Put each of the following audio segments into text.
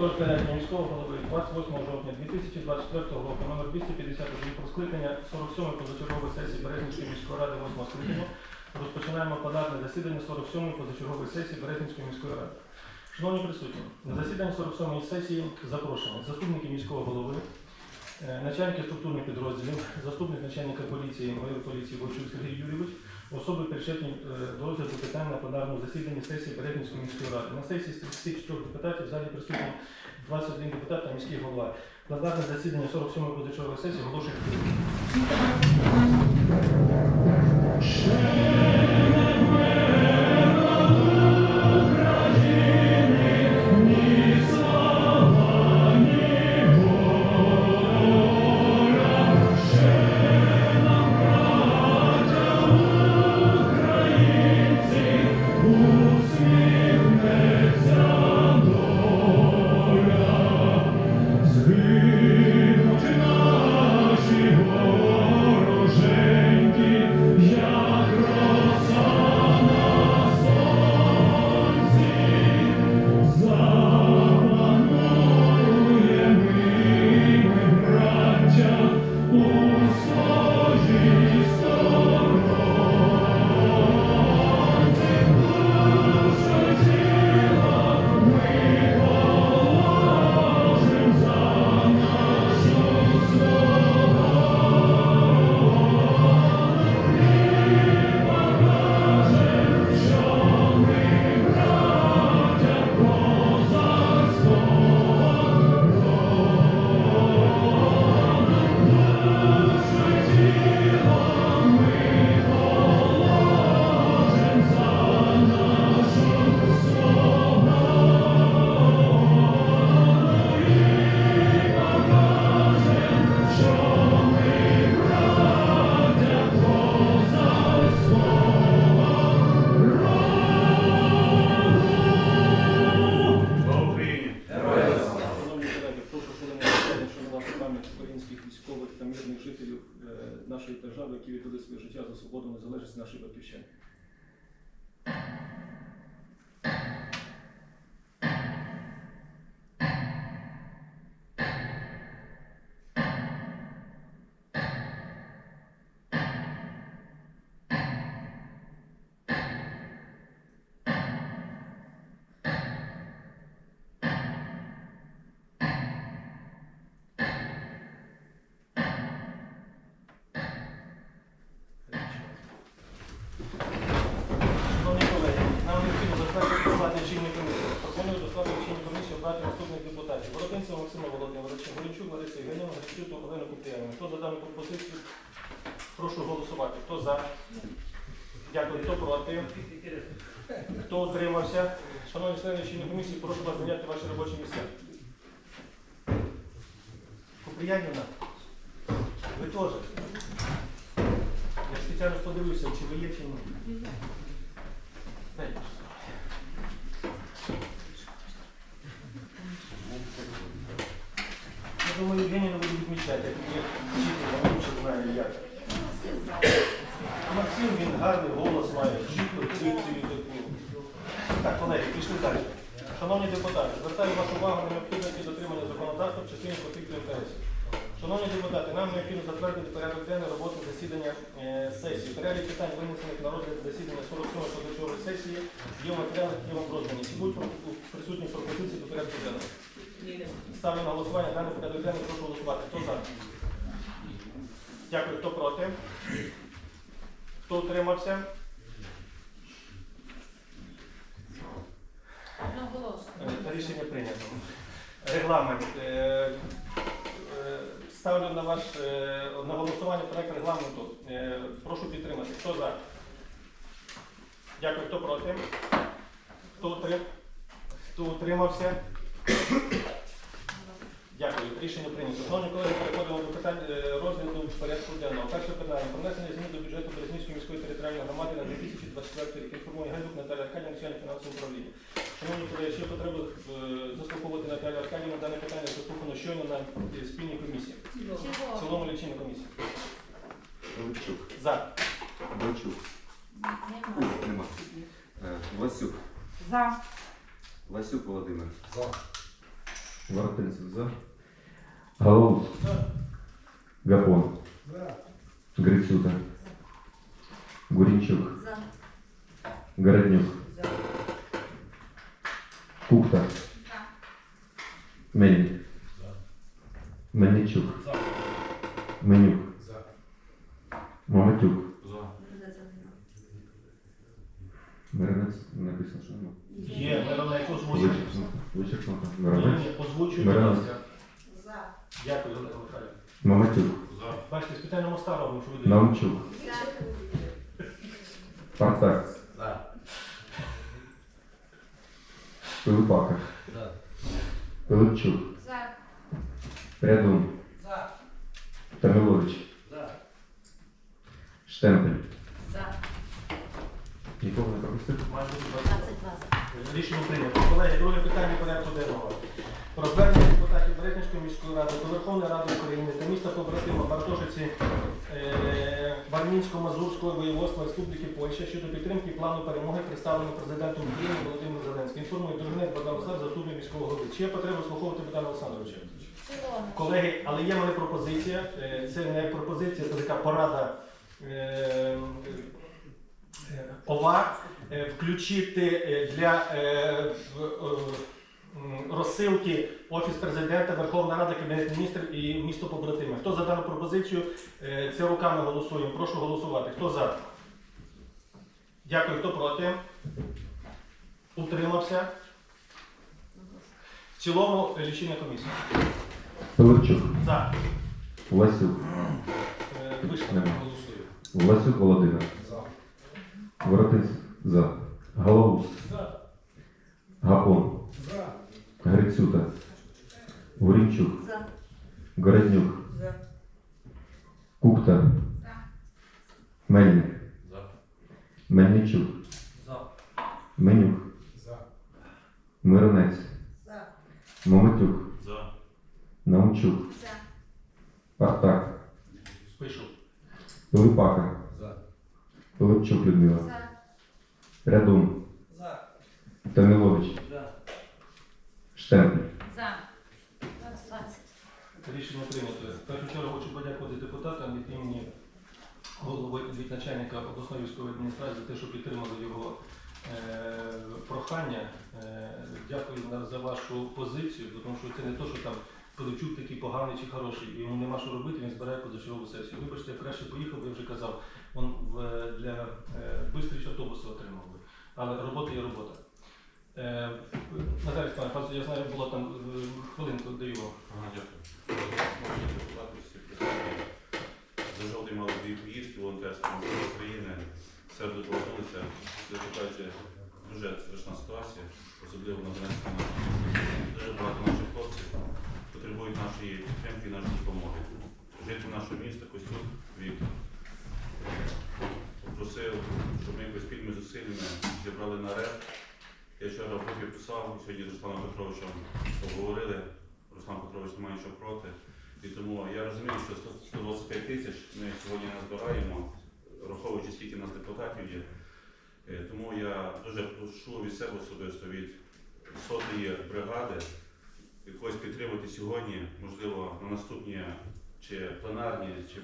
розпорядження міського голови 28 жовтня 2024 року номер 251 про скликання 47-ї позачергової сесії Березнівської міської ради 8 скликання розпочинаємо пленарне засідання 47-ї позачергової сесії Березнівської міської ради. Шановні присутні, на засідання 47-ї сесії запрошені заступники міського голови, начальники структурних підрозділів, заступник начальника поліції, майор поліції Бойчук Сергій Юрійович, особи причетні е, до розгляду питань на пленарному засіданні сесії Березнівської міської ради. На сесії з 34 депутатів в залі присутні 21 депутат та міський голова. Пленарне засідання 47-ї позачергової сесії відкритим. Згинуть депутатів. Бородинцева Максима Володимировича, Горячук Лариса Євгенівна, Гречуту Олену Купріянівну. Хто за дану пропозицію? Прошу голосувати. Хто за? Дякую. Хто проти? Хто утримався? Шановні члени чинної комісії, прошу вас зайняти ваші робочі місця. Купріянівна, ви теж. Я спеціально подивився, чи ви є, чи ні. Я думаю, Євгенія буде відмічати, як а лучше знає як. Максим, він гарний голос має, чітко, дикцію таку. Так, колеги, пішли далі. Шановні депутати, звертаю вашу увагу на необхідності дотримання законодавства в частині конфлікту інтересів. Шановні депутати, нам необхідно затвердити порядок денний роботи засідання е, сесії. Перелік питань, винесених на розгляд засідання 47-ї позачергової сесії, є в які вам роздані. Про- присутні пропозиції до порядку денного? Ставлю на голосування даний порядок денний, прошу голосувати. Хто за? Дякую. Хто проти? Хто утримався? Е, Рішення прийнято. Регламент. Е, е, Ставлю на ваш на голосування проект регламенту. Прошу підтримати. Хто за? Дякую. Хто проти? Хто утримався? Дякую. Рішення прийнято. Шановні колеги, переходимо до питань е, розгляду порядку денного. Перше питання. Про внесення змін до бюджету Березнівської міської територіальної громади на 2024 рік. Інформує Гайдук Наталя Аркадівна, начальник фінансового управління. Шановні колеги, ще потреби е, заслуховувати Наталю Аркадівну. Дане питання заслухано щойно на е, спільній комісії. В цілому лічильній комісії. Левчук, За. Бочук, нема. Е, Васюк, За. Васюк Володимир. За. Воротинцев за. Голоус. Гапон. Грицюта. Гурінчук. За. Городнюк. Кухта. Мельник. Мельничук. Менюк. Маmatюк. Миренець написано, що нема. Є, Миронець озвучує. Вичерпно. Вичерпно. Ні, Миренець. ні, Озвучує, будь Миронець. ласка. За. Дякую, Олег Михайлович. Маматюк. Бачите, спеціально моста робимо, що ви даєте. Наумчук. За. Спартак. Пилипака. Пилипчук. За. Рядун. Тамилович. Штемпель. За. Нікого не пропустив? Бути 22 за. Рішення прийнято. Колеги, друге питання порядку денного. Березнівської міської ради до Верховної Ради України та міста побратима Бартошиці е, Вармінсько-Мазурського воєводства Республіки Польща щодо підтримки плану перемоги, представленого президентом України Володимиром Зеленським. Інформує Дружнець Богдан Олександр, заступник міського голови. Чи є потреба слуховувати Богдана Олександровича? Колеги, але є в мене пропозиція. Е, Це не пропозиція, це така порада е, ОВА включити для розсилки Офіс президента, Верховна Рада, Кабінет міністрів і місто побратими. Хто за дану пропозицію? Е, Це руками голосуємо. Прошу голосувати. Хто за? Дякую. Хто проти? Утримався. В цілому е, лічильна комісія. Пилипчук. За. Власюк. Е, Вийшло. Нема. Голосую. Власюк Володимир. Воротинцев. За. Голоус. Гапон. Грицюта. Гурінчук. За. Городнюк. За. Кухта. За. Мельник. Мельничук. Менюк. Миронець. За. Маmatюк. Наумчук. За. Партак. Пишу. Пилипака. Пилипчук Людмила. За. Рядун. Тамилович. Штемпель. За. 20. Рішення прийнято. В першу чергу хочу подякувати депутатам від імені голови від начальника обласної військової адміністрації за те, що підтримали його е, прохання. Е, дякую за вашу позицію, тому що це не то, що там Пилипчук такий поганий чи хороший, йому нема що робити, він збирає позачергову сесію. Вибачте, я краще поїхав, я вже казав, він в, для е, бистріч автобуси отримав би. Але робота є робота. Е, Наталя Степановна, я знаю, було там е, хвилинку даю вам. Ага, дякую. Шановні депутати, всі присутні. За жовтий мали дві поїздки волонтерські з України. Середу зголосилися, чесно кажучи, дуже страшна ситуація, особливо на Донецькому. Дуже багато наших хлопців потребують нашої підтримки нашої допомоги. Житель нашого міста Костюк Віктор попросив, щоб ми якось спільними зусиллями зібрали на реп. Я вчора в групі писав, сьогодні з Русланом Петровичем обговорили. Руслан Петрович не має нічого проти. І тому я розумію, що 125 тисяч ми сьогодні назбираємо, враховуючи скільки нас депутатів є. Е, Тому я дуже прошу від себе особисто від сотої бригади якось підтримати сьогодні, можливо, на наступні чи пленарні, чи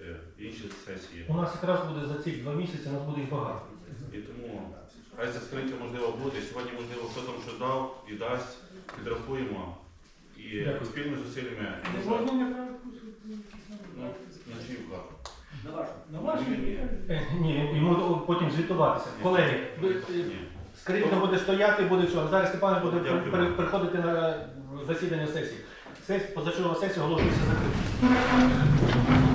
е, інші сесії. У нас якраз буде за ці два місяці, нас буде їх багато. І тому хай ця скринька можливо буде. Сьогодні, можливо, хто там що дав і дасть, підрахуємо. І Дякую. спільними зусиллями Можна не так? ну, на чиївка. На вашій? Е, Ні, йому потім звітуватися. Колеги, ви, скринька буде стояти, буде що. Зараз Степан буде при- Дякую. при- приходити на засідання сесії. Сесія, позачергова сесія оголошується закритою.